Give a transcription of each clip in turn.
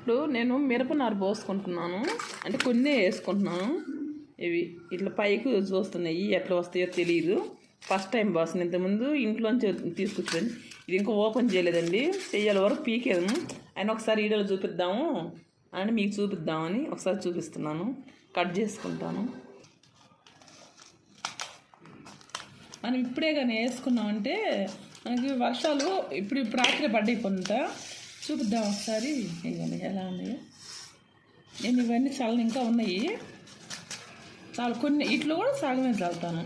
ఇప్పుడు నేను మిరపనారు పోసుకుంటున్నాను. అంటే కొన్ని వేసుకుంటున్నాను. ఇవి ఇట్లా పైకి చూస్తున్నాయి. ఎట్లా వస్తాయో తెలియదు ఫస్ట్ టైం పోసిన ఇంతకుముందు ఇంట్లోంచి తీసుకొచ్చాను ఇది ఇంకా ఓపెన్ చేయలేదండి. చెయ్యాలి వరకు పీకేదాము అయినా ఒకసారి వీడియోలో చూపిద్దాము. అని మీకు చూపిద్దామని ఒకసారి చూపిస్తున్నాను. కట్ చేసుకుంటాను. మనం ఇప్పుడే కానీ వేసుకున్నామంటే మనకి వర్షాలు ఇప్పుడు ఇప్పుడు రాత్రి పడ్డాయి కొంత. చూపిద్దాం ఒకసారి. ఇవన్నీ ఎలా ఉన్నాయో. నేను ఇవన్నీ చాలా ఇంకా ఉన్నాయి. చాలా కొన్ని ఇట్లో కూడా సగమే చల్లుతాను.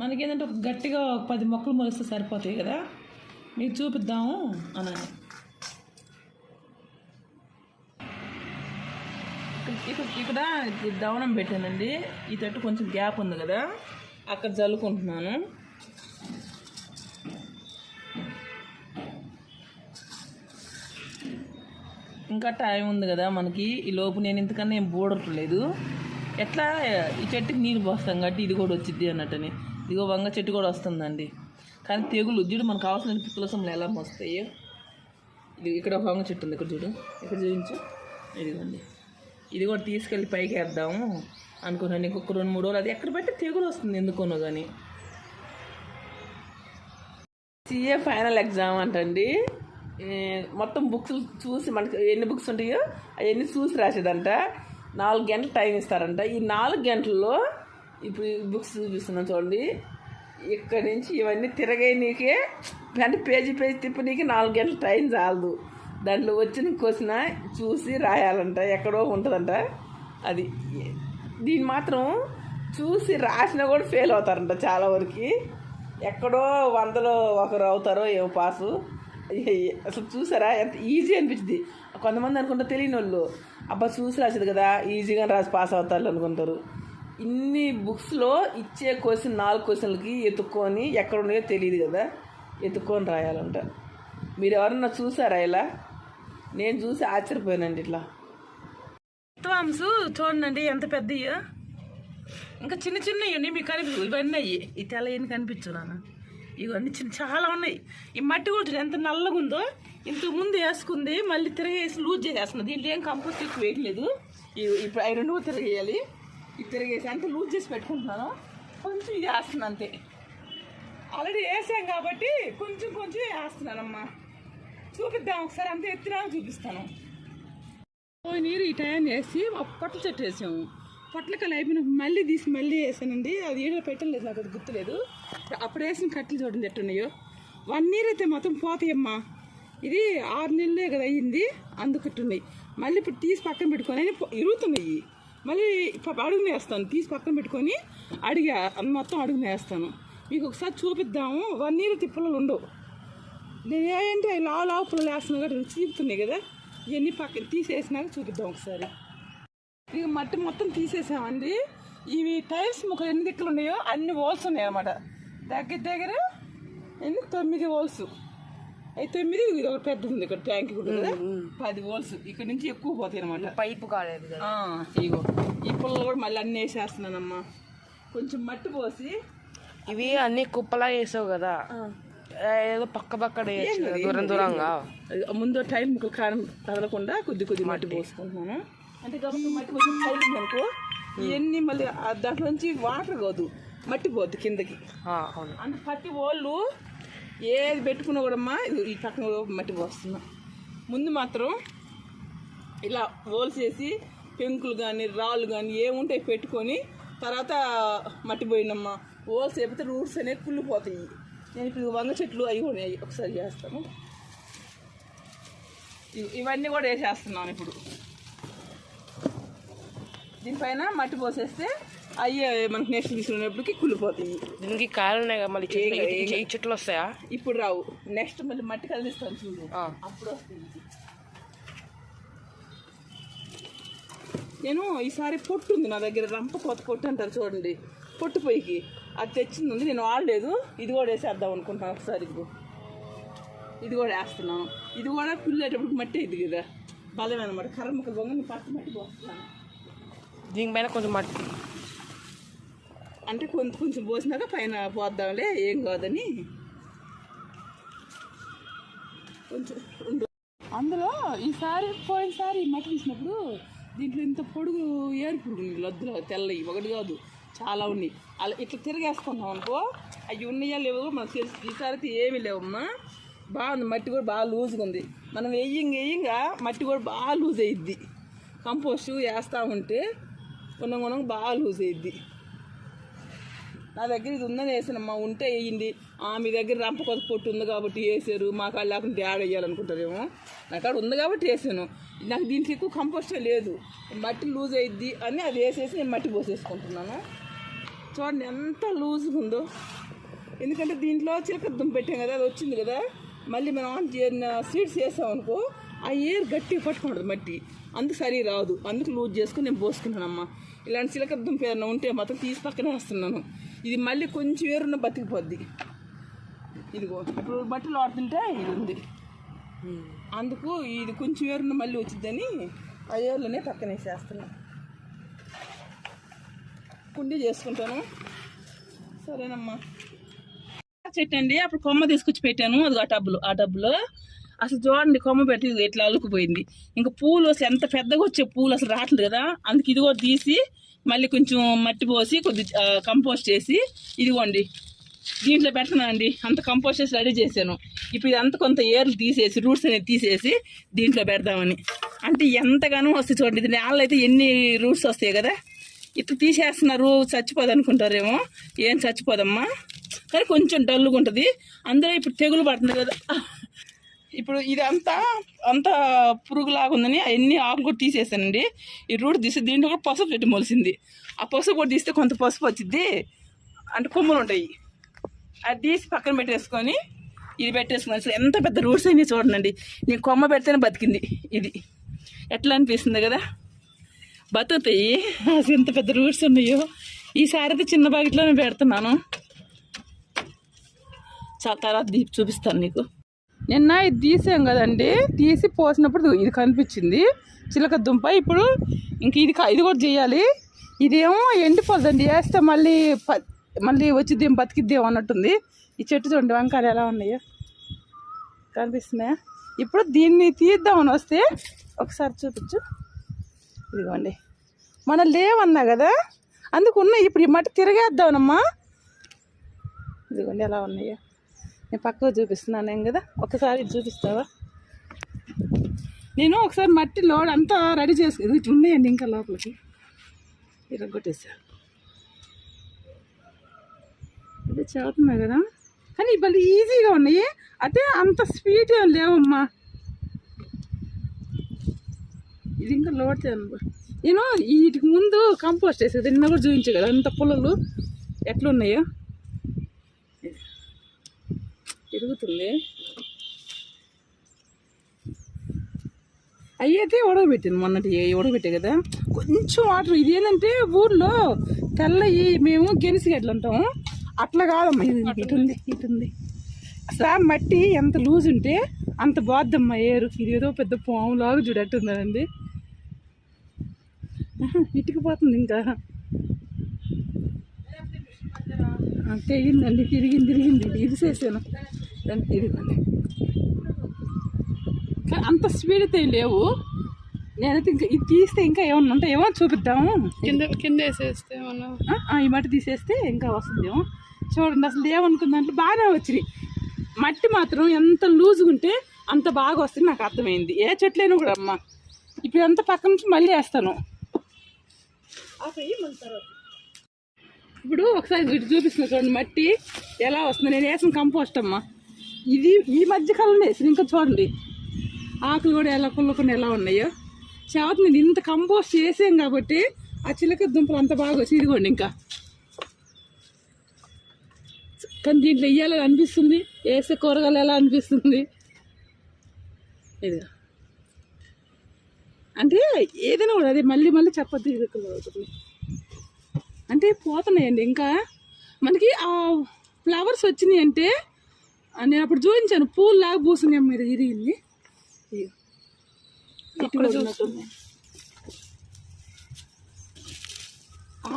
మనకి ఏంటంటే ఒక గట్టిగా ఒక పది మొక్కలు మొలిస్తే సరిపోతాయి కదా. మీకు చూపిద్దాము అన్నాను ఇక్కడ ఇక్కడ దవనం పెట్టానండి. ఈ తట్టు కొంచెం గ్యాప్ ఉంది కదా. అక్కడ చల్లుకుంటున్నాను. ఇంకా టైం ఉంది కదా మనకి. ఈ లోపు నేను ఇంతకన్నా ఏం బూడట్లేదు ఎట్లా? ఈ చెట్టుకి నీళ్ళు పోస్తాం కాబట్టి ఇది కూడా వచ్చింది అన్నట్టని. ఇదిగో వంగ చెట్టు కూడా వస్తుందండి. కానీ తెగులు చూడు మనకు కావాల్సిన పిక్కలసంలో ఎలా వస్తాయో ఇది ఇక్కడ వంగ చెట్టు ఉంది ఇక్కడ చూడు. ఇక్కడ చూపించు. ఇదిగోండి. ఇది కూడా తీసుకెళ్ళి పైకి వేద్దాము అనుకున్నాను. ఇంకొక రెండు మూడు రోజులు అది ఎక్కడ పెట్టి తెగులు వస్తుంది ఎందుకోనో కానీ సిఏ ఫైనల్ ఎగ్జామ్ అంటండి. మొత్తం బుక్స్ చూసి మనకి ఎన్ని బుక్స్ ఉంటాయో అవన్నీ చూసి రాసేదంట. నాలుగు గంటలు టైం ఇస్తారంట. ఈ నాలుగు గంటల్లో ఇప్పుడు బుక్స్ చూపిస్తున్నాను చూడండి. ఇక్కడి నుంచి ఇవన్నీ తిరగనీకే అంటే పేజీ పేజీ తిప్పనీకి నాలుగు గంటలు టైం చాలదు. దాంట్లో వచ్చిన క్వశ్చన్ చూసి రాయాలంట. ఎక్కడో ఉంటుందంట. అది దీన్ని మాత్రం చూసి రాసినా కూడా ఫెయిల్ అవుతారంట చాలా వరకు. ఎక్కడో వందలో ఒకరు అవుతారో ఏమో పాసు. అసలు చూసారా ఎంత ఈజీ అనిపించింది కొంతమంది అనుకుంటారు తెలియని వాళ్ళు అబ్బా చూసి రాసేది కదా ఈజీగా రాసి పాస్ అవుతారు అనుకుంటారు ఇన్ని బుక్స్లో ఇచ్చే క్వశ్చన్ నాలుగు క్వశ్చన్లకి ఎత్తుక్కొని ఎక్కడ ఉన్నాయో తెలియదు కదా ఎత్తుక్కొని రాయాలంట మీరు ఎవరన్నా చూసారా ఇలా నేను చూసి ఆశ్చర్యపోయానండి ఇట్లా విత్వాంసు చూడండి ఎంత పెద్దయ్యో ఇంకా చిన్న చిన్నవి ఉన్నాయి మీకు కనిపి ఇవన్నీ అయ్యి ఈ తెల్ల ఏం కనిపించు నాన్న ఇవన్నీ చిన్న చాలా ఉన్నాయి. ఈ మట్టి కూడా ఎంత నల్లగా ఉందో. ఇంతకు ముందు వేసుకుంది మళ్ళీ తిరగేసి లూజ్ చేసేస్తున్నది దీంట్లో ఏం కంపోస్ట్ ఎక్కువ వేయట్లేదు ఇవి- ఇప్పుడు అవి రెండు తిరగేయాలి. ఇది తిరగేసి అంత లూజ్ చేసి పెట్టుకుంటున్నాను. కొంచెం ఇది వేస్తున్నాను అంతే. ఆల్రెడీ వేసాం కాబట్టి కొంచెం కొంచెం వేస్తున్నానమ్మా. చూపిద్దాం ఒకసారి అంత ఎత్తినా చూపిస్తాను. పోయి నీరు ఈ టైం వేసి ఒక చెట్టు వేసాము. పొట్లకాయలు అయిపోయిన మళ్ళీ తీసి మళ్ళీ వేసానండి. అది ఏడో పెట్టలేదు నాకు అది గుర్తులేదు. అప్పుడు వేసిన కట్టెలు చూడండి ఎట్టున్నాయో వన్ ఇయర్ అయితే మొత్తం పోతాయమ్మా. ఇది ఆరు నెలలే కదా అయ్యింది అందుకట్టున్నాయి. మళ్ళీ ఇప్పుడు తీసి పక్కన పెట్టుకొని ఇరుగుతున్నాయి. మళ్ళీ ప- వేస్తాను. తీసి పక్కన పెట్టుకొని అడిగా మొత్తం అడుగునే వేస్తాను. మీకు ఒకసారి చూపిద్దాము. వన్ ఇయర్ తిప్పలు ఉండవు. నేను ఏంటంటే లావు లావు పుల్లలు వేస్తున్నా కూడా చూపుతున్నాయి కదా. ఇవన్నీ పక్కన తీసేసినాక చూపిద్దాం ఒకసారి. ఇక మట్టి మొత్తం తీసేసామండి. ఇవి టైల్స్ ముక్కలు ఎన్ని దిక్కులు ఉన్నాయో అన్ని హోల్స్ ఉన్నాయి అనమాట దగ్గర దగ్గర ఎన్ని? తొమ్మిది హోల్స్. అవి తొమ్మిది ఇది ఒక పెద్ద ఉంది ఇక్కడ ట్యాంక్ కూడా కదా. పది హోల్స్. ఇక్కడ నుంచి ఎక్కువ పోతాయి అనమాట పైపు కాలేదు ఇగో. ఈ పుల్లలు కూడా మళ్ళీ అన్నీ వేసేస్తున్నానమ్మా. కొంచెం మట్టి పోసి ఇవి అన్ని కుప్పలా వేసావు కదా. ఏదో పక్క కదా, దూరం దూరంగా. ముందు టైం కారం తగలకుండా కొద్ది కొద్ది మట్టి. పోసుకుంటున్నాను. అంటే కాబట్టి మట్టి కొంచెం తగిలింది అనుకో ఇవన్నీ మళ్ళీ దాంట్లో నుంచి వాటర్ కాదు మట్టి పోద్ది కిందకి. అంటే ప్రతి వాళ్ళు ఏది పెట్టుకున్నా కూడా అమ్మా ఇది ఈ పక్కన మట్టి పోస్తున్నా ముందు మాత్రం ఇలా హోల్స్ వేసి పెంకులు కానీ రాళ్ళు కానీ ఏముంటాయి పెట్టుకొని తర్వాత మట్టి పోయినమ్మా. హోల్స్ వేపితే రూట్స్ అనేవి కుళ్ళిపోతాయి. నేను ఇప్పుడు వంగ చెట్లు అవి కూడా. ఒకసారి చేస్తాను. ఇవన్నీ కూడా వేసేస్తున్నాను ఇప్పుడు. దీనిపైన మట్టి పోసేస్తే అయ్యే మనకి నెక్స్ట్ తీసుకునేప్పటికి కుళ్ళిపోతాయి దీనికి కాయలు ఉన్నాయి కదా మళ్ళీ చెట్లు చెట్లు వస్తాయా? ఇప్పుడు రావు. నెక్స్ట్ మళ్ళీ మట్టి కదిలిస్తాను చూడు. అప్పుడు వస్తుంది నేను ఈసారి పొట్టు ఉంది నా దగ్గర రంప కొత్త పొట్టు అంటారు చూడండి. పొట్టు పొయ్యికి. అది తెచ్చింది ఉంది నేను వాడలేదు. ఇది కూడా వేసేద్దాం అనుకుంటాను ఒకసారి ఇదిగో. ఇది కూడా వేస్తున్నాను. ఇది కూడా పిల్లేటప్పుడు మట్టి ఇది కదా. బలం అనమాట కర్ర ముక్కలు బొంగ నేను పట్టు మట్టి పోస్తున్నాను. దీనిపైన కొంచెం మట్టి అంటే కొంచెం కొంచెం పోసినాక పైన పోద్దాంలే ఏం కాదని. కొంచెం అందులో ఈసారి పోయినసారి మట్టి తీసినప్పుడు దీంట్లో ఇంత పొడుగు ఏరు లద్దులో తెల్లవి ఒకటి కాదు చాలా ఉన్నాయి. అలా ఇట్లా తిరగేసుకున్నాం అనుకో అవి ఉన్నాయా లేవో మనకు తెలుసు. ఈసారి అయితే ఏమీ లేవమ్మా. బాగుంది మట్టి కూడా బాగా లూజ్గా ఉంది. మనం వెయ్యంగా వేయంగా మట్టి కూడా బాగా లూజ్ అయ్యిద్ది కంపోస్ట్ వేస్తూ ఉంటే కొనం కొనం బాగా లూజ్ అయ్యిద్ది నా దగ్గర ఇది ఉందని వేసానమ్మా ఉంటే వేయండి. ఆ, మీ దగ్గర రంప కొత్త పొట్టు ఉంది కాబట్టి వేసారు. మాకు అది లేకుండా యాడ్ వేయాలనుకుంటారేమో. నా కాడ ఉంది కాబట్టి వేసాను. నాకు దీంట్లో ఎక్కువ కంపోస్టే లేదు. మట్టి లూజ్ అయ్యిద్ది అని అది వేసేసి నేను మట్టి పోసేసుకుంటున్నాను. చూడండి ఎంత లూజ్గా ఉందో. ఎందుకంటే దీంట్లో చిలక దుమ్ము పెట్టాం కదా అది వచ్చింది కదా. మళ్ళీ మనం ఆన్ చేసిన సీడ్స్ వేసామనుకో ఆ ఏర్ గట్టిగా పట్టుకుంటుంది మట్టి. అందుకు సరి రాదు. అందుకు లూజ్ చేసుకుని నేను పోసుకున్నానమ్మా ఇలాంటి చిలక దుంప ఏదైనా ఉంటే మాత్రం తీసి పక్కనే వేస్తున్నాను ఇది మళ్ళీ కొంచెం ఏరున్న బతికిపోద్ది. ఇదిగో ఇప్పుడు బట్టలు ఆడుతుంటే ఇది ఉంది. అందుకు ఇది కొంచెం ఏరున్న మళ్ళీ వచ్చిద్దని ఆ ఏర్లోనే పక్కన వేసేస్తున్నాను కుండీ చేసుకుంటాను. సరేనమ్మా. చెట్టండి అప్పుడు కొమ్మ తీసుకొచ్చి పెట్టాను. అది ఆ టబ్బులో. ఆ టబ్బులో అసలు చూడండి కొమ్మ పెట్టి ఇట్లా అల్లుకుపోయింది. ఇంకా పూలు అసలు ఎంత పెద్దగా వచ్చే పూలు అసలు రావట్లేదు కదా. అందుకు ఇది కూడా తీసి మళ్ళీ కొంచెం మట్టి పోసి కొద్ది కంపోస్ట్ చేసి ఇదిగోండి. దీంట్లో పెడుతున్నాను అండి. అంత కంపోస్ట్ చేసి రెడీ చేశాను. ఇప్పుడు ఇదంతా కొంత ఏర్లు తీసేసి రూట్స్ అనేది తీసేసి దీంట్లో పెడదామని. అంటే ఎంతగానో వస్తుంది చూడండి. ఇది నేలలో అయితే ఎన్ని రూట్స్ వస్తాయి కదా. ఇట్లా తీసేస్తున్నారు చచ్చిపోదు అనుకుంటారేమో. ఏం చచ్చిపోదమ్మా. కానీ కొంచెం డల్లుగా ఉంటుంది. అందులో ఇప్పుడు తెగులు పడుతుంది కదా. ఇప్పుడు ఇదంతా అంతా పురుగులాగా ఉందని అన్ని ఆకులు కూడా తీసేసానండి. ఈ రూట్ తీసి దీంట్లో కూడా పసుపు చెట్టు మొలిసింది. ఆ పసుపు కూడా తీస్తే కొంత పసుపు వచ్చింది అంటే కొమ్మలు ఉంటాయి. అది తీసి పక్కన పెట్టేసుకొని ఇది పెట్టేసుకుని అసలు ఎంత పెద్ద రూట్స్ అయినాయి చూడండి. నేను కొమ్మ పెడితేనే బతికింది ఇది. ఎట్లా అనిపిస్తుంది కదా? బతుకుతాయి. అసలు ఎంత పెద్ద రూట్స్ ఉన్నాయో. ఈసారి అయితే చిన్న బాకెట్లోనే పెడుతున్నాను. చాలా తర్వాత చూపిస్తాను నీకు. నిన్న ఇది తీసాం కదండి. తీసి పోసినప్పుడు ఇది కనిపించింది. చిలక దుంప ఇప్పుడు ఇంక ఇది కా- ఇది కూడా చేయాలి. ఇదేమో ఎండిపోదండి వేస్తే మళ్ళీ ప మళ్ళీ వచ్చి దీని బతికిద్దేమో అన్నట్టుంది. ఈ చెట్టు చూడండి వంకాయలు ఎలా ఉన్నాయో. కనిపిస్తున్నాయా? ఇప్పుడు దీన్ని తీద్దామని వస్తే ఒకసారి చూపించు. ఇదిగోండి. మనం లేవన్నా కదా? అందుకు ఉన్నాయి. ఇప్పుడు ఈ మట్టి తిరగేద్దామనమ్మా. ఇదిగోండి ఎలా ఉన్నాయో. నేను పక్కకు చూపిస్తున్నాను ఏం కదా? ఒకసారి చూపిస్తావా? నేను ఒకసారి మట్టి లోడ్ అంతా రెడీ చేసి ఇది ఉన్నాయండి ఇంకా లోపలికి. ఇరగొట్టేసా ఇది చదువుతున్నా కదా? కానీ ఇవాళ ఈజీగా ఉన్నాయి. అదే అంత స్పీడ్ ఏం లేవమ్మా. ఇది ఇంకా లోడ్ చేయను. నేను వీటికి ముందు కంపోస్ట్ వేసేది. నిన్న కూడా చూపించు కదా అంత పుల్లలు ఎట్లున్నాయో. తిరుగుతుంది అయ్యైతే ఉడకబెట్టాను మొన్నటి ఉడకబెట్టే కదా? కొంచెం వాటర్ ఇది ఏంటంటే ఊర్లో తెల్లయి మేము గెనిసిగడ్లు అంటాం. అట్లా కాదమ్మా. ఇది ఇటు ఉంది ఇటు ఉంది అసలు ఆ మట్టి ఎంత లూజ్ ఉంటే అంత బాద్దమ్మా ఏరు. ఇది ఏదో పెద్ద పాములాగా చూడట్టుందండి ఇటుకుపోతుంది ఇంకా. తెగిందండి. తిరిగింది తిరిగింది. ఇది చేసాను ఇదిగోండి. కానీ అంత స్పీడ్ అయితే లేవు. నేనైతే ఇంకా ఇది తీస్తే ఇంకా ఏమన్నా ఉంటాయేమో చూపిద్దాము. కింద కింద వేసేస్తే ఆ, ఈ మట్టి తీసేస్తే ఇంకా వస్తుందేమో చూడండి అసలు ఏమనుకున్న దాంట్లో బాగానే వచ్చినాయి మట్టి మాత్రం ఎంత లూజ్గా ఉంటే అంత బాగా వస్తుంది నాకు అర్థమైంది. ఏ చెట్లైనా కూడా అమ్మ. ఇప్పుడు అంత పక్క నుంచి మళ్ళీ వేస్తాను. ఇప్పుడు ఒకసారి చూపిస్తున్నా చూడండి మట్టి ఎలా వస్తుంది? నేను వేసిన కంపోస్ట్ అమ్మా. ఇది ఈ మధ్య కాలంలో ఇంకా చూడండి. ఆకులు కూడా ఎలా కుళ్ళకుండా ఎలా ఉన్నాయో. చేత నేను ఇంత కంపోస్ట్ చేసాం కాబట్టి ఆ చిలక దుంపలు అంత బాగా వచ్చి ఇదిగోండి ఇంకా. కానీ దీంట్లో వెయ్యాలని అనిపిస్తుంది? వేసే కూరగాయలు ఎలా అనిపిస్తుంది? ఇది అంటే ఏదైనా కూడా అదే మళ్ళీ మళ్ళీ చెప్పద్దు ఇది అవుతుంది. అంటే పోతున్నాయండి ఇంకా. మనకి ఆ ఫ్లవర్స్ వచ్చినాయి అంటే నేను అప్పుడు చూపించాను. పూలు లాగా పూసింది మీరు ఇరిగింది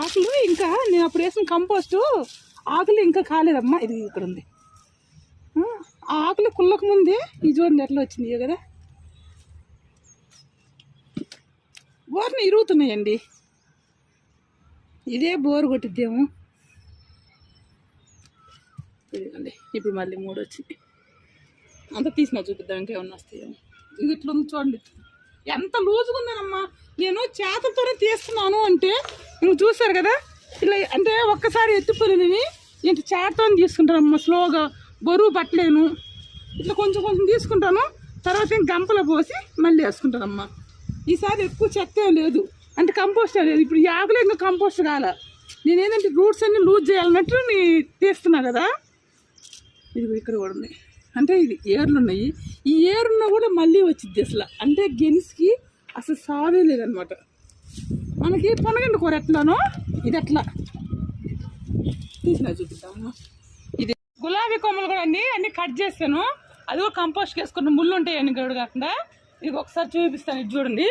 ఆకులు ఇంకా నేను అప్పుడు వేసిన కంపోస్టు ఆకులు ఇంకా కాలేదమ్మా. ఇది ఇక్కడ ఉంది. ఆకులు కుళ్ళక ముందే ఈ చూడండి ఎట్లా వచ్చింది కదా. బోర్ని ఇరుగుతున్నాయండి. ఇదే బోర్ కొట్టిద్దేమో. ఇదిగోండి ఇప్పుడు మళ్ళీ మూడు వచ్చింది అంత తీసినా చూపిద్దాం ఇంకేమన్నా వస్తాయేమో ఇది ఇట్లా ఉంది చూడండి. ఎంత లూజుగా ఉందనమ్మా. నేను చేతలతోనే తీస్తున్నాను అంటే నువ్వు చూసారు కదా? ఇలా అంటే ఒక్కసారి ఎత్తిపోయినవి ఇంత చేతతో తీసుకుంటానమ్మా స్లోగా బరువు పట్టలేను. ఇట్లా కొంచెం కొంచెం తీసుకుంటాను. తర్వాత ఇంక గంపలో పోసి మళ్ళీ వేసుకుంటానమ్మా. ఈసారి ఎక్కువ చెత్త లేదు. అంటే కంపోస్ట్ లేదు. ఇప్పుడు ఆకులు ఇంకా కంపోస్ట్ కాల. నేను ఏంటంటే రూట్స్ అన్ని లూజ్ చేయాలన్నట్టు నీ తీస్తున్నా కదా? ఇది ఇక్కడ కూడా ఉంది. అంటే ఇది ఏర్లు ఉన్నాయి. ఈ ఏరున్న కూడా మళ్ళీ వచ్చింది అసలు. అంటే గెనిస్కి అసలు సావే లేదనమాట మనకి పొనగండి కూర ఎట్లానో? ఇది ఎట్లా? తీసిన చూపిద్దాము? ఇది గులాబీ కొమ్మలు కూడా అండి. అన్ని కట్ చేస్తాను. అది కూడా కంపోస్ట్ వేసుకున్న ముళ్ళు ఉంటాయి గడు కాకుండా. ఇది ఒకసారి చూపిస్తాను. ఇది చూడండి.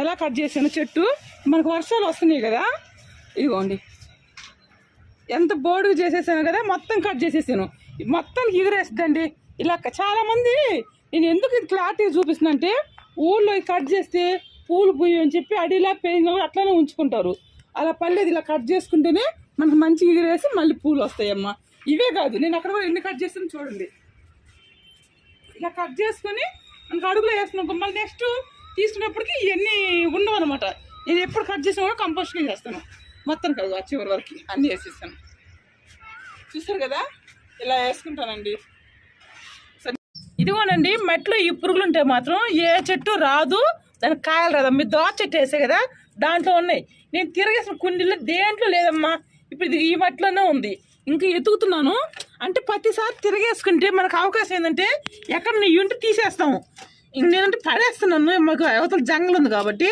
ఎలా కట్ చేశాను చెట్టు. మనకు వర్షాలు వస్తున్నాయి కదా. ఇదిగోండి. ఎంత బోర్డు చేసేసాను కదా మొత్తం కట్ చేసేసాను. మొత్తం ఎగిరేస్తుందండి. ఇలా చాలా మంది నేను ఎందుకు ఇది క్లారిటీ చూపిస్తున్నా అంటే ఊళ్ళో కట్ చేస్తే పూలు పూయి అని చెప్పి అడిలా పెయిన్ అట్లానే ఉంచుకుంటారు. అలా పర్లేదు ఇలా కట్ చేసుకుంటేనే మనకు మంచి ఎగిరేసి మళ్ళీ పూలు వస్తాయమ్మా. ఇవే కాదు నేను అక్కడ కూడా ఎన్ని కట్ చేస్తాను చూడండి. ఇలా కట్ చేసుకొని మనకు అడుగులో వేస్తున్నాం మళ్ళీ నెక్స్ట్ తీసుకున్నప్పటికి ఇవన్నీ ఉండవు అనమాట నేను ఎప్పుడు కట్ చేసినా కూడా కంపోస్టింగ్ చేస్తాను. మొత్తం కాదు చివరి వరకు అన్నీ వేసేస్తాను. చూస్తారు కదా? ఇలా వేసుకుంటానండి. సరే. ఇదిగోనండి మెట్లో ఈ పురుగులు ఉంటే మాత్రం ఏ చెట్టు రాదు. దానికి కాయలు రాదమ్మా మీరు దోస చెట్టు వేసే కదా దాంట్లో ఉన్నాయి. నేను తిరగేసిన కుండీలో దేంట్లో లేదమ్మా. ఇప్పుడు ఇది ఈ మట్లోనే ఉంది. ఇంకా ఎతుకుతున్నాను. అంటే ప్రతిసారి తిరగేసుకుంటే మనకు అవకాశం ఏంటంటే ఎక్కడ నీ ఉంటే తీసేస్తాము. నేనంటే పడేస్తున్నాను. మాకు అవతల జంగల్ ఉంది కాబట్టి.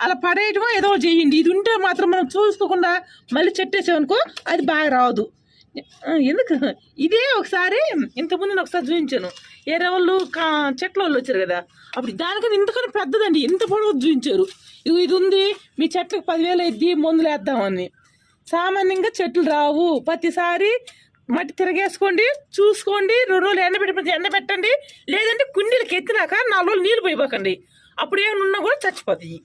అలా పడేయటమో ఏదో ఒకటి చేయండి. ఇది ఉంటే మాత్రం మనం చూసుకోకుండా మళ్ళీ చెట్టేసామనుకో అది బాగా రాదు. ఎందుకు? ఇదే ఒకసారి ఇంతకుముందు నేను ఒకసారి చూపించాను. ఏరే వాళ్ళు కా చెట్ల వాళ్ళు వచ్చారు కదా అప్పుడు దానికన్నా ఇంతకన్నా పెద్దదండి. ఇంత పొడవు చూపించారు. ఇది ఇది ఉంది మీ చెట్లకు పదివేలు ఎద్ది మందులు వేద్దామని. సామాన్యంగా చెట్లు రావు. ప్రతిసారి మట్టి తిరగేసుకోండి చూసుకోండి రెండు రోజులు ఎండ పెట్టి ఎండ పెట్టండి. లేదంటే కుండీలకు ఎత్తినాక నాలుగు రోజులు నీళ్ళు పోయిపోకండి అప్పుడు ఏమైనా ఉన్నా కూడా చచ్చిపోతాయి.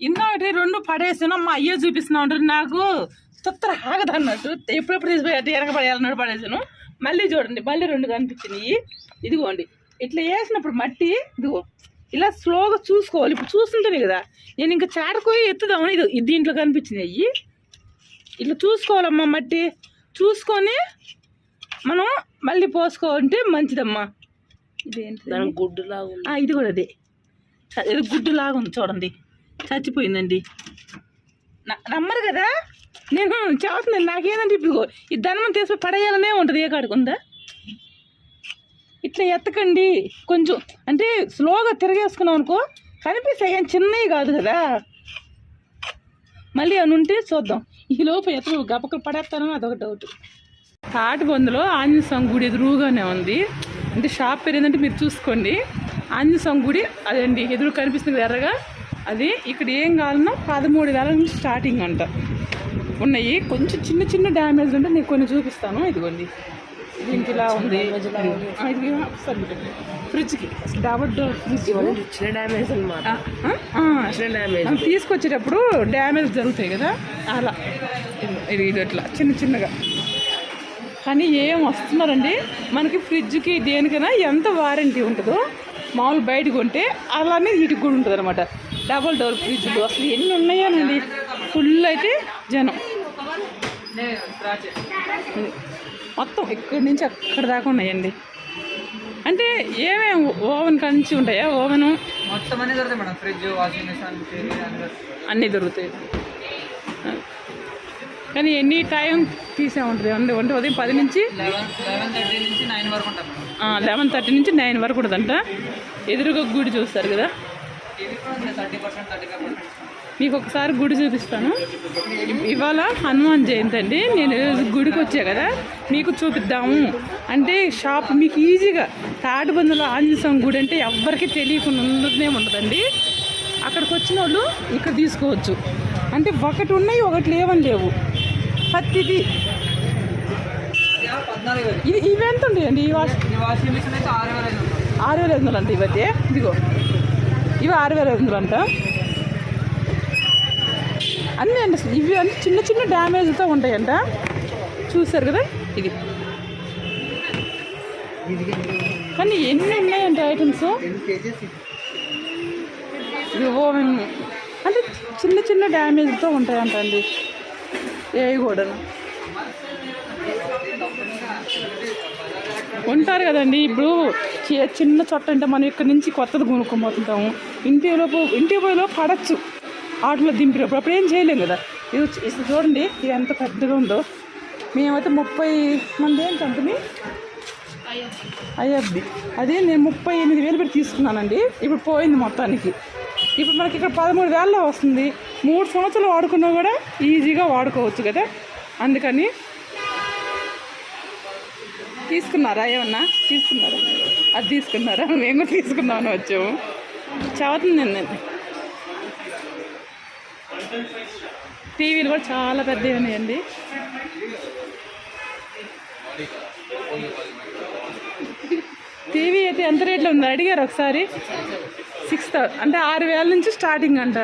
ఇందాకటి రెండు పడేసాను మా అయ్యే చూపిస్తున్నా ఉంటారు నాకు తొత్తర ఆగదు అన్నట్టు. ఎప్పుడెప్పుడు తీసిపోయి అటు వెనక పడేయాలన్నట్టు పడేసాను. మళ్ళీ చూడండి మళ్ళీ రెండు కనిపించినాయి. ఇదిగోండి ఇట్లా వేసినప్పుడు మట్టి ఇదిగో ఇలా స్లోగా చూసుకోవాలి. ఇప్పుడు చూస్తుంటేనే కదా నేను ఇంకా చాటకోయి ఎత్తుదామని ఇది ఇది దీంట్లో కనిపించినాయి. ఇట్లా చూసుకోవాలమ్మా మట్టి. చూసుకొని మనం మళ్ళీ పోసుకోవాలంటే మంచిదమ్మా. ఇదేంటి దానికి గుడ్డు లాగా ఉంది. ఆ, ఇది కూడా అదే. ఇది గుడ్డు లాగా ఉంది చూడండి. చచ్చిపోయిందండి. న- నమ్మరు కదా? నేను చెబుతున్నాను నాకేందంటే ఇప్పుడు? ఈ ధనం తీసుకుని పడేయాలనే ఉంటుంది ఏ కాడుకుందా ఇట్లా ఎత్తకండి. కొంచెం అంటే స్లోగా తిరగేసుకున్నాం అనుకో కనిపిస్తాయి కానీ చిన్నవి కాదు కదా? మళ్ళీ అని ఉంటే చూద్దాం. ఈ లోపు ఎత్తు గపకలు పడేస్తాను అదొక డౌట్ తాటిబందులో ఆంజనేయ స్వామి గుడి ఎదురుగానే ఉంది. అంటే షాప్ పేరు ఏంటంటే మీరు చూసుకోండి. ఆంజనేయ స్వామి గుడి అదండి ఎదురు కనిపిస్తుంది ఎర్రగా. అది ఇక్కడ ఏం కావాలన్నా పదమూడు వేల నుంచి స్టార్టింగ్ అంట. ఉన్నాయి. కొంచెం చిన్న చిన్న డ్యామేజ్ ఉంటే నేను కొన్ని చూపిస్తాను. ఇదిగోండి. దీనికి ఇలా ఉంది. ఇది. ఫ్రిడ్జ్కి డబల్ డోర్ ఫ్రిడ్జ్ చిన్న డ్యామేజ్ అనమాట డ్యామేజ్ తీసుకొచ్చేటప్పుడు డ్యామేజ్ జరుగుతాయి కదా? అలా. ఇది- ఇది ఇట్లా చిన్న చిన్నగా. కానీ ఏం వస్తున్నారండి? మనకి ఫ్రిడ్జ్కి దేనికైనా ఎంత వారంటీ ఉంటుందో మామూలు బయట కొంటే అలానే వీటికి కూడా ఉంటుంది అనమాట డబల్ డోర్ ఫ్రిడ్జ్లు అసలు ఎన్ని ఉన్నాయోనండి? ఫుల్ అయితే జనం. మొత్తం ఇక్కడి నుంచి అక్కడ దాకా ఉన్నాయండి? అంటే ఏమేమి ఓవెన్ కంచి ఉంటాయా? ఓవెను? మొత్తం అన్ని దొరుకుతాయి మేడం. ఫ్రిడ్జ్ వాషింగ్ మిషన్ అన్ని దొరుకుతాయి. కానీ ఎనీ టైం తీసే ఉంటుంది? అంటే అంటే ఉదయం పది నుంచి లెవెన్ లెవెన్ థర్టీ నుంచి నైన్ వరకు ఉంటాం మేడం. లెవెన్ థర్టీ నుంచి నైన్ వరకు ఉంటుందంట. ఎదురుగా గుడి చూస్తారు కదా? మీకు ఒకసారి గుడి చూపిస్తాను. ఇవాళ హనుమాన్ జయంతి అండి. నేను ఈరోజు గుడికి వచ్చా కదా మీకు చూపిద్దాము. అంటే షాప్ మీకు ఈజీగా తాటిబందులో ఆంజనేయ స్వామి గుడి అంటే ఎవ్వరికీ తెలియకుండా ఉండనే ఉండదండి. అక్కడికి వచ్చిన వాళ్ళు ఇక్కడ తీసుకోవచ్చు. అంటే ఒకటి ఉన్నాయి ఒకటి లేవని లేవు. వేలు ఇది ఇవి ఎంత ఉంటాయండి ఈ వాష్? ఈ వాషింగ్ మిషన్ అయితే ఆరు వేల ఐదు వందలు. అంట ఇవైతే ఇదిగో. ఇవి ఆరు వేల ఐదు వందలు అంట అన్నీ అండి ఇవి అంటే చిన్న చిన్న డ్యామేజ్తో ఉంటాయంట. చూసారు కదా? ఇది. కానీ ఎన్ని ఉన్నాయంటే ఐటమ్స్ ఇవి ఓవెన్ అంటే చిన్న చిన్న డ్యామేజ్తో ఉంటాయంట అండి. ఏవి కూడా ఉంటారు కదండి. ఇప్పుడు చి- చిన్న చొట్ట అంటే మనం ఇక్కడ నుంచి కొత్తది కొనుక్కోబోతుంటాము. ఇంటి లోపు ఇంటి పోయేలో పడచ్చు. ఆటోలో దింపినప్పుడు అప్పుడు ఏం చేయలేం కదా. ఇది ఇది చూడండి ఇది ఎంత పెద్దగా ఉందో. మేమైతే ముప్పై మంది ఏం కంపెనీ అయ్యబ్బి అదే నేను ముప్పై ఎనిమిది వేలు పెట్టి తీసుకున్నానండి. ఇప్పుడు పోయింది మొత్తానికి. ఇప్పుడు మనకి ఇక్కడ పదమూడు వేలలో వస్తుంది. మూడు సంవత్సరాలు వాడుకున్నా కూడా ఈజీగా వాడుకోవచ్చు కదా. అందుకని తీసుకున్నారా ఏమన్నా? తీసుకున్నారా? అది తీసుకున్నారా? మేము కూడా తీసుకుందామని వచ్చాము. చదువుతుంది నేను టీవీలు కూడా చాలా పెద్దవి ఉన్నాయండి. టీవీ అయితే ఎంత రేట్లో ఉందో? అడిగారు ఒకసారి. సిక్స్ అంటే ఆరు వేల నుంచి స్టార్టింగ్ అంట.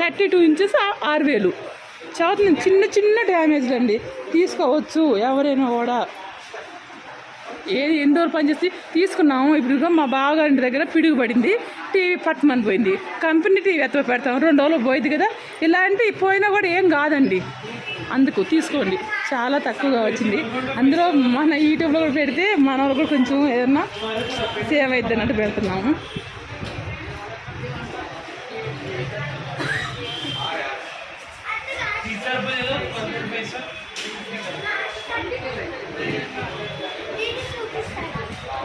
థర్టీ టూ ఇంచెస్ ఆరు వేలు. చదువుతుంది చిన్న చిన్న డ్యామేజ్లు అండి. తీసుకోవచ్చు ఎవరైనా కూడా. ఏది ఎన్ని పని పనిచేసి తీసుకున్నాము. ఇప్పుడు మా బావగారి దగ్గర పిడుగు పడింది టీవీ పట్టమని పోయింది. కంపెనీ టీవీ ఎత్త పెడతాం రెండు రోజులు పోయింది కదా. ఇలాంటి పోయినా కూడా ఏం కాదండి. అందుకు తీసుకోండి. చాలా తక్కువగా వచ్చింది. అందులో మన యూట్యూబ్లో కూడా పెడితే మన వాళ్ళు కూడా కొంచెం ఏదన్నా సేవ్ అవుతుంది అన్నట్టు పెడుతున్నాము.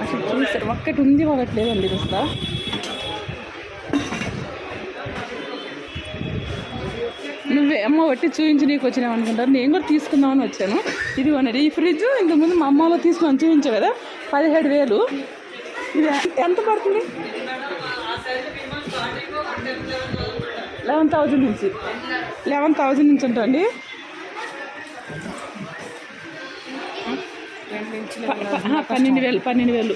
అసలు చూసారు ఒక్కటి ఉంది ఒకటి లేదండి అసలు నువ్వే అమ్మ బట్టి చూపించి నీకు వచ్చినావు అనుకుంటారు నేను కూడా తీసుకుందామని వచ్చాను. ఇది కొనండి ఈ ఫ్రిడ్జ్ ఇంతకుముందు మా అమ్మలో తీసుకుని చూపించావు కదా పదిహేడు వేలు. ఇది ఎంత పడుతుంది? లెవెన్ థౌజండ్ నుంచి. లెవెన్ థౌజండ్ నుంచి ఉంటుంది పన్నెండు వేలు పన్నెండు వేలు.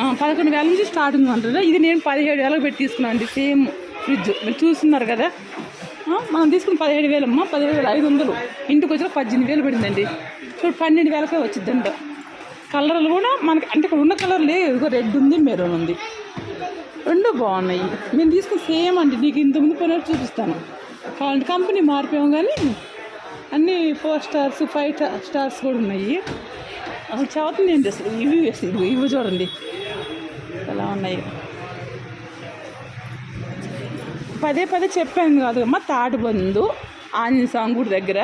ఆ, పదకొండు వేల నుంచి స్టార్టింగ్ ఉంటుంది ఇది నేను పదిహేడు వేలకు పెట్టి తీసుకున్నాను అండి. Same fridge. మీరు చూస్తున్నారు కదా. ఆ, మనం తీసుకున్న పదిహేడు వేలు అమ్మ పదిహేడు వేల ఐదు వందలు. ఇంటికి వచ్చిన పద్దెనిమిది వేలు పడిందండి. చూడు పన్నెండు వేలకే వచ్చిందంట. కలర్లు కూడా మనకి అంటే ఇక్కడ ఉన్న కలర్ లేదు. ఇదిగో రెడ్ ఉంది మెరూన్ ఉంది. రెండు బాగున్నాయి. మేము తీసుకున్న సేమ్ అండి. నీకు ఇంతకుముందు పోయినట్టు చూపిస్తాను. కావాలంటే కంపెనీ మారిపోయాం కానీ అన్నీ ఫోర్ స్టార్స్ ఫైవ్ స్టార్స్ కూడా ఉన్నాయి. అసలు చదువుతుంది ఏంటి అసలు? ఇవి ఇవి ఇవి చూడండి. ఎలా ఉన్నాయి? పదే పదే చెప్పాను కాదు. అమ్మ తాటిబందు ఆంజనేయ స్వామి గుడి దగ్గర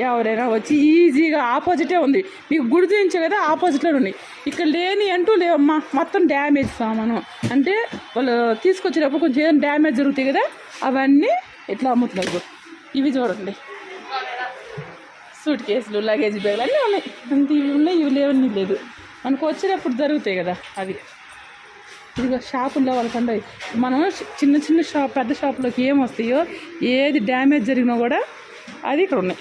ఎవరైనా వచ్చి ఈజీగా ఆపోజిటే ఉంది. మీకు గుడి చూపించే కదా ఆపోజిట్లో ఉంది. ఇక్కడ లేని అంటూ లేవమ్మా. మొత్తం డ్యామేజ్ సామాను. అంటే వాళ్ళు తీసుకొచ్చేటప్పుడు కొంచెం ఏదైనా డ్యామేజ్ జరుగుతాయి కదా అవన్నీ ఇట్లా అమ్ముతున్నారు. ఇవి చూడండి. సూట్ కేసులు లగేజ్ బ్యాగులు అన్నీ ఉన్నాయి. అంత ఇవి ఉన్నాయి ఇవి లేవన్నీ లేదు. మనకు వచ్చేటప్పుడు జరుగుతాయి కదా అవి. ఇదిగో షాపుల్లో వాళ్ళకంటే మనం చిన్న చిన్న షాప్ పెద్ద షాపులోకి ఏం వస్తాయో ఏది డ్యామేజ్ జరిగినా కూడా అది ఇక్కడ ఉన్నాయి.